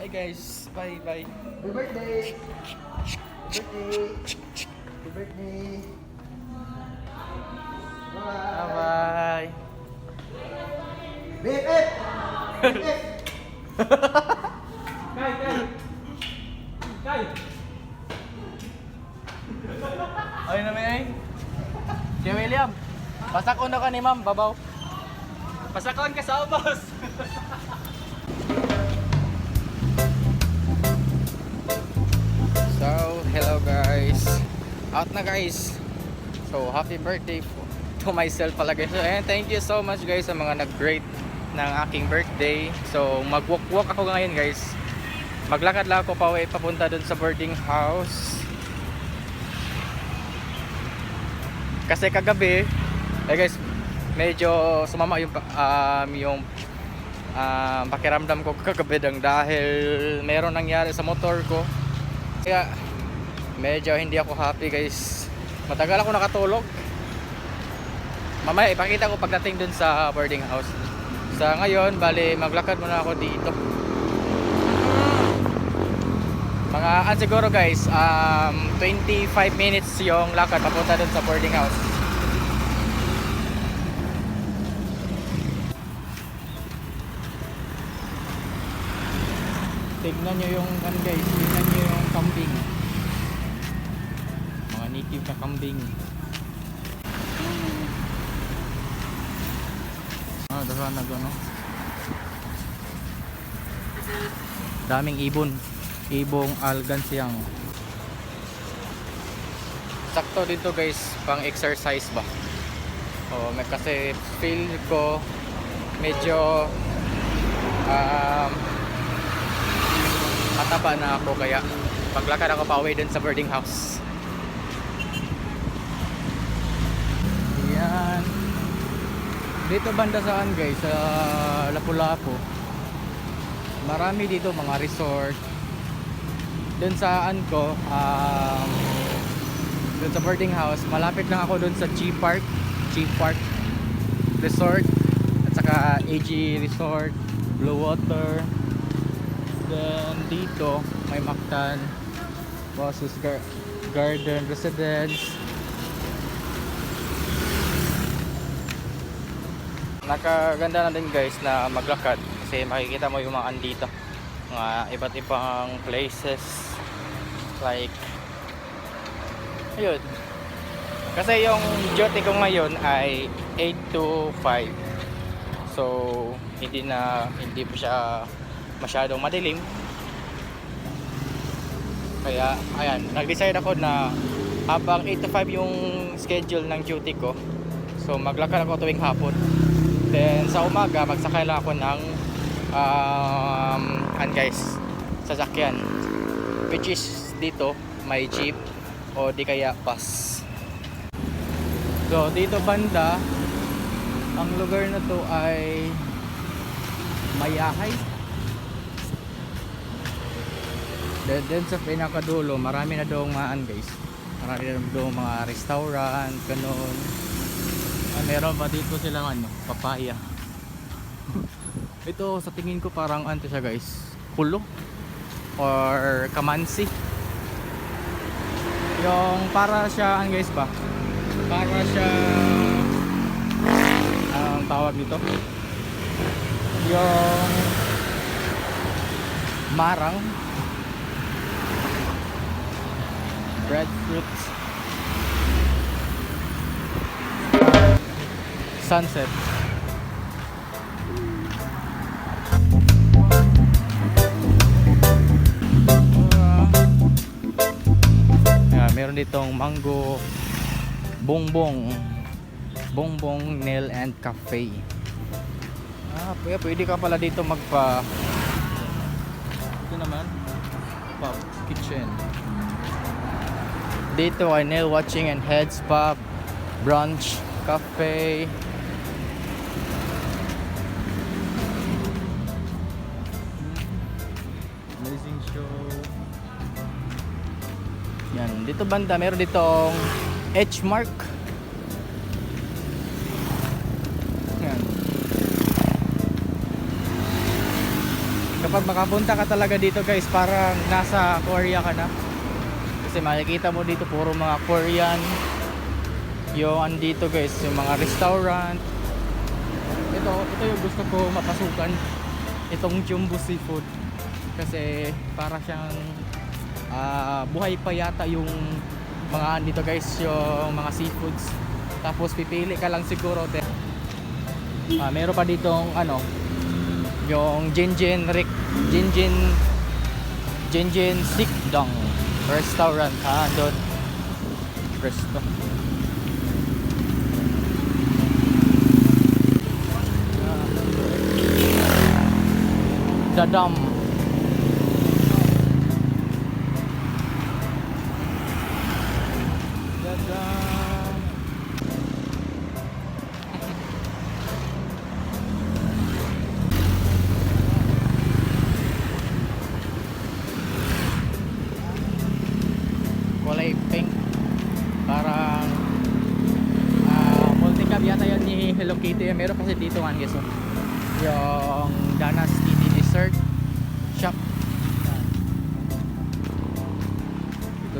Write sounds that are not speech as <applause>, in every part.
Hi guys. Bye bye. Happy birthday! Happy birthday! Happy birthday! Bye Bye! bye. BFF! BFF! Kay, kay. Kay. Ay na may. Si William. Pasakon na ka ni ma'am, babaw. Pasakon ka sa ubos. Out na guys. So, happy birthday to myself pala guys. And thank you so much guys sa mga nag-great ng aking birthday. So, mag-walk-walk ako ngayon guys. Maglakad lang ako pa papunta dun sa boarding house. Kasi kagabi, eh guys, medyo sumama yung um, yung um, pakiramdam ko kagabi dahil meron nangyari sa motor ko. Kaya medyo hindi ako happy guys. Matagal ako nakatulog. Mamaya ipakita ko pagdating dun sa boarding house. Sa ngayon, bali maglakad muna ako dito. Mga ah, siguro guys, um, 25 minutes yung lakad papunta dun sa boarding house. Tignan nyo yung ano guys, tignan nyo yung kambing. Mga native na kambing. Ah, dasa na ano. Daming ibon. Ibong algansiyang. Sakto dito guys, pang exercise ba? Oh, may kasi feel ko medyo um, mataba na ako kaya paglakad ako pa uwi dun sa boarding house. Yan. Dito banda saan guys, sa Lapu-Lapu. Marami dito mga resort. Dun saan ko, um, dun sa boarding house, malapit lang ako dun sa G Park, G Park Resort, at saka AG Resort, Blue Water. Then dito, may Mactan, Bosses Gar- Garden Residence. Nakaganda na din guys na maglakad. Kasi makikita mo yung mga andito. Mga iba't ibang places. Like ayun. Kasi yung duty ko ngayon ay 8 to 5 so hindi na hindi pa siya masyadong madilim. Kaya ayan. Nag-decide ako na habang 8 to 5 yung schedule ng duty ko so maglakad ako tuwing hapon then sa umaga magsakay lang ako ng um, an guys sasakyan. Which is dito may jeep o di kaya bus. So dito banda ang lugar na to ay Mayahay. Then, then sa pinakadulo marami na doong maan guys. Marami na doong mga restaurant ganun ah, meron pa dito silang ano papaya. <laughs> Ito sa tingin ko parang ano siya guys? Pulo? Or kamansi? Yung para siya ano guys ba? Para siya ang tawag dito yung marang. Breadfruit sunset. Ayan, meron ditong mango bongbong bongbong nail and cafe. Ah pwede, pwede ka pala dito magpa ito naman pub kitchen. Dito ay nail watching and head spa brunch cafe dito banda meron ditong H mark yan kapag makapunta ka talaga dito guys, parang nasa Korea ka na. Kasi makikita mo dito puro mga Korean. Yung andito guys, yung mga restaurant. Ito, ito yung gusto ko mapasukan. Itong Jumbo Seafood. Kasi para siyang ah, buhay pa yata yung mga andito guys, yung mga seafoods. Tapos pipili ka lang siguro. Te. Ah, meron pa ditong ano, yung Jinjin Rick Jinjin Jinjin Sikdong restaurant ha doon resto Dadam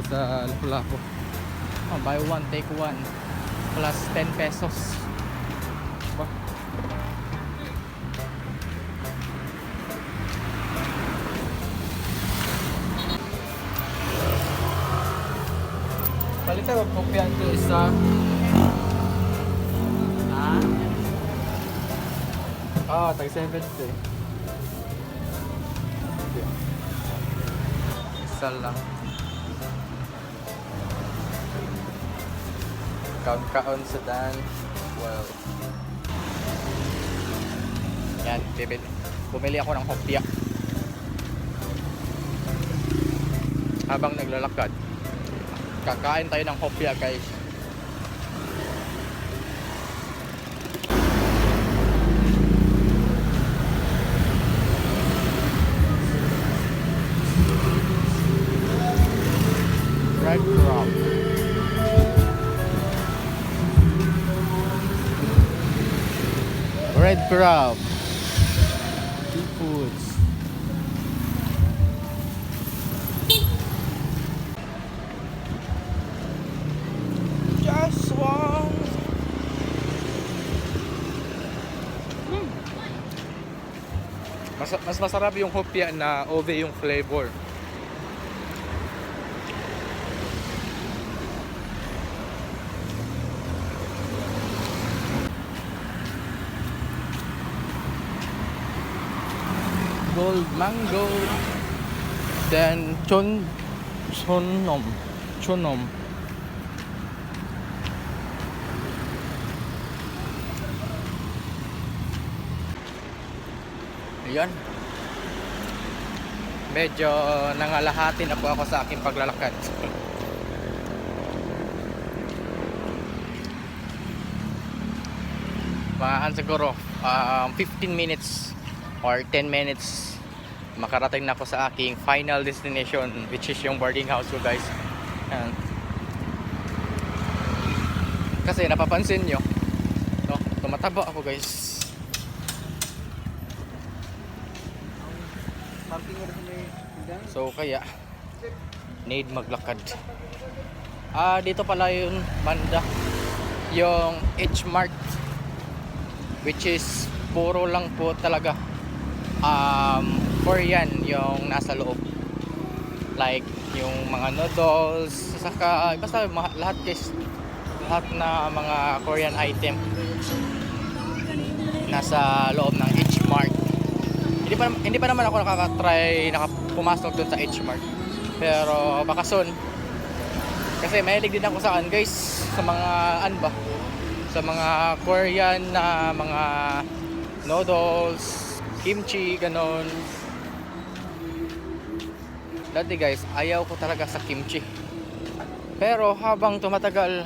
dito sa Lapu-Lapu oh, buy one take one plus 10 pesos Ba? Balikan mo kopyan ko isa. Ha? Ah, tag 70. Isa lang. Kaon-kaon sa dan. Well. Yan, bibili. Bumili ako ng hopya. Habang naglalakad kakain tayo ng hopya guys red red crab seafoods Just one. Hmm. Mas, mas masarap yung hopya na ove yung flavor. Gold mango. Then chon chonom. Chonom. Ayan. Medyo nangalahati na po ako sa aking paglalakad. <laughs> Maan siguro um, 15 minutes or 10 minutes makarating na ako sa aking final destination which is yung boarding house ko guys. Ayan. Kasi napapansin nyo, no, tumataba ako guys. So kaya need maglakad. Ah dito pala yung banda yung H Mart which is puro lang po talaga um Korean yung nasa loob. Like yung mga noodles, saka basta lahat guys lahat na mga Korean item nasa loob ng H Mart hindi pa hindi pa naman ako nakaka-try nakapumasok doon sa H Mart pero baka soon. Kasi mahilig din ako sa an guys sa mga an ba? Sa mga Korean na mga noodles kimchi ganon dati guys ayaw ko talaga sa kimchi pero habang tumatagal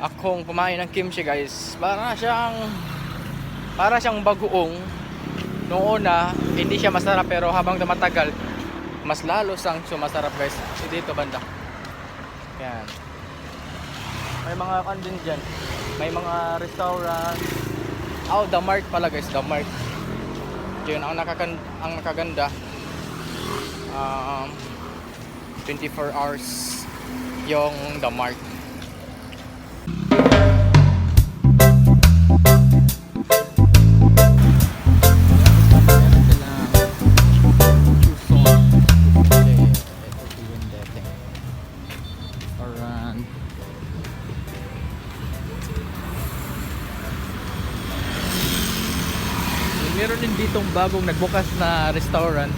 akong kumain ng kimchi guys para siyang para siyang bagoong Noong una, hindi siya masarap pero habang tumatagal, mas lalo sang sumasarap guys. Si dito banda. Yan. May mga kan din dyan. May mga restaurant. Oh, The Mart pala guys, The Mart. Yun, ang, nakakan ang nakaganda, um, 24 hours yung The Mart. Bagong nagbukas na restaurant.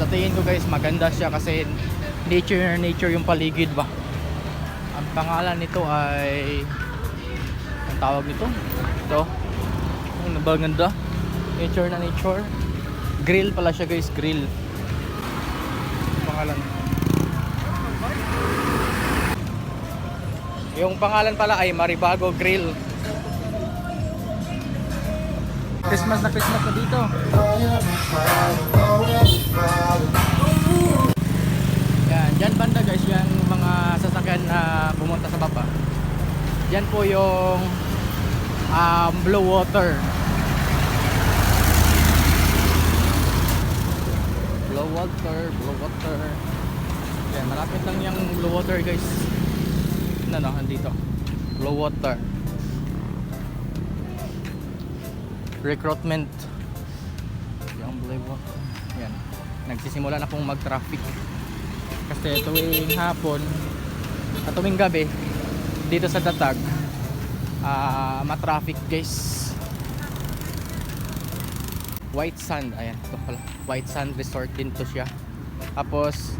Sa tingin ko guys, maganda siya kasi nature nature yung paligid ba. Ang pangalan nito ay ang tawag nito? Ito. Ang ba ganda? Nature na nature. Grill pala siya guys, grill. Ang pangalan. Yung pangalan pala ay Maribago Grill. Christmas na Christmas na dito. Yan, dyan banda guys, yung mga sasakyan na pumunta sa baba. Yan po yung um, blue water. Blue water, blue water. Yan, malapit lang yung blue water guys. Ano no, andito. Blue water. Recruitment. Yung water yan. Nagsisimula na pong mag traffic kasi tuwing hapon at tuwing gabi dito sa Datag ah ma-traffic guys. White Sand. Ayan ito pala. White Sand Resort din to siya. Tapos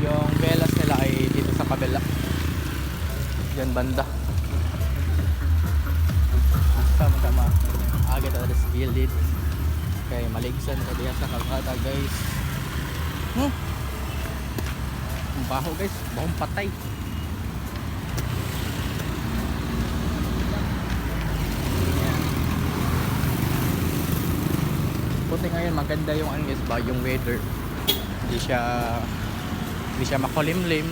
yung velas nila ay dito sa kabila. Yan banda gilid kay maligsan sa diya sa kalsada guys. Hmm. ang baho guys. Bahong patay. Buti ngayon maganda yung ano guys ba yung weather. Hindi siya hindi siya makulimlim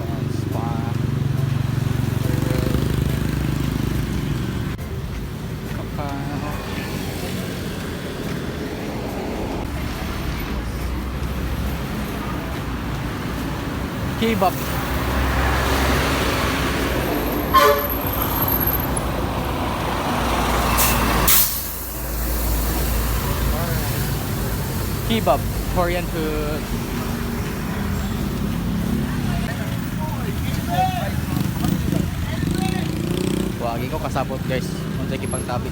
Ayan, spa. Kaka- Kebab. Kebab, Korean food. Wagi ko kasabot guys. Unsay kipang tabi.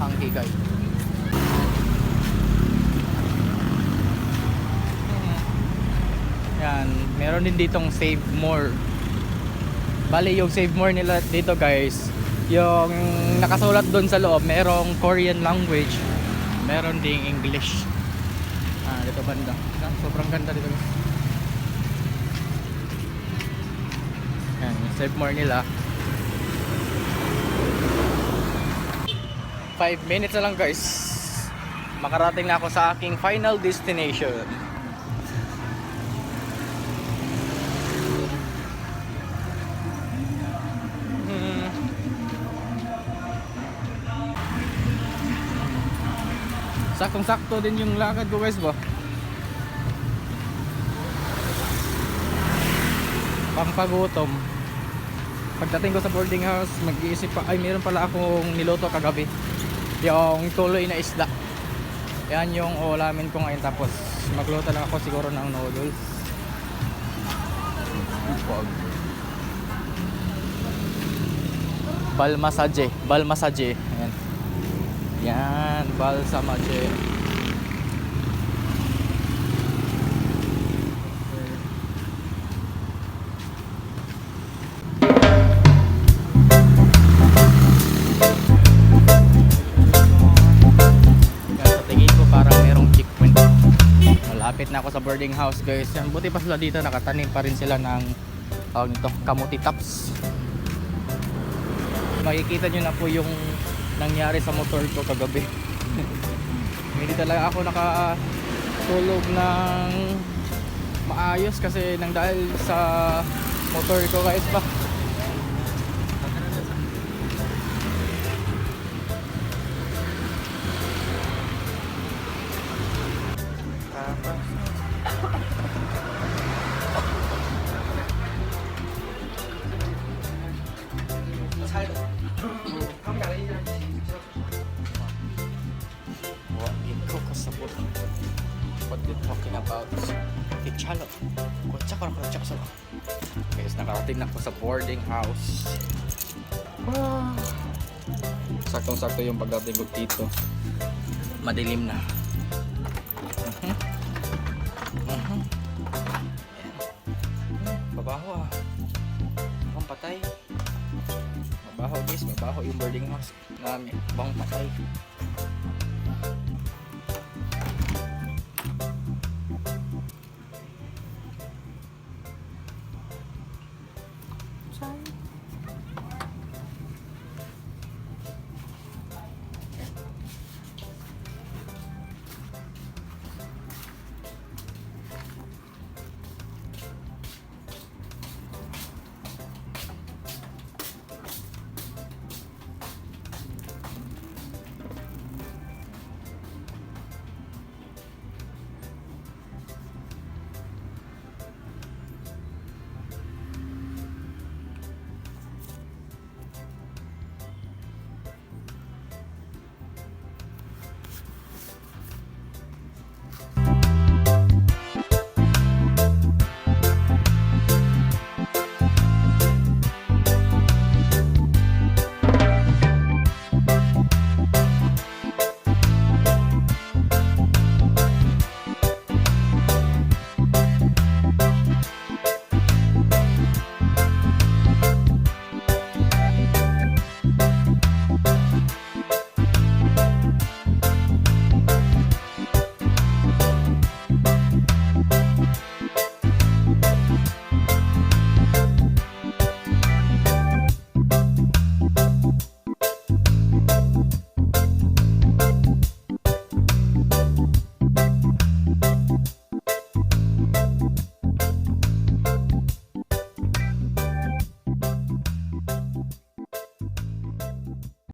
Ang higay. Yan, meron din ditong save more. Bali yung save more nila dito guys, yung nakasulat doon sa loob, merong Korean language, meron ding English. Ah, dito banda. Sobrang ganda dito guys. Yan, save more nila. 5 minutes na lang guys. Makarating na ako sa aking final destination. Saktong sakto din yung lakad ko guys ba? Pampagutom. Pagdating ko sa boarding house, mag-iisip pa, ay meron pala akong niluto kagabi. Yung tuloy na isda. Yan yung ulamin ko ngayon tapos magluto lang ako siguro ng noodles. Pag Balmasaje, balmasaje. Ayan. Yan, balsamaje. Yan, sa tingin ko parang merong checkpoint. Malapit na ako sa boarding house guys. Yan, buti pa sila dito nakatanim pa rin sila ng tawag nito, kamuti tops. Makikita nyo na po yung nangyari sa motor ko kagabi. <laughs> Hindi talaga ako nakatulog ng maayos kasi nang dahil sa motor ko guys ba. About? Kichalo. Kutsa ko na kutsa ko sa Guys, nakarating na ako sa boarding house. Ah. Saktong-sakto yung pagdating ko dito. Madilim na. Mhm. Mhm. Ayan. Babaho ah. Mukhang patay. Mabaho guys, mabaho yung boarding house namin. Bang.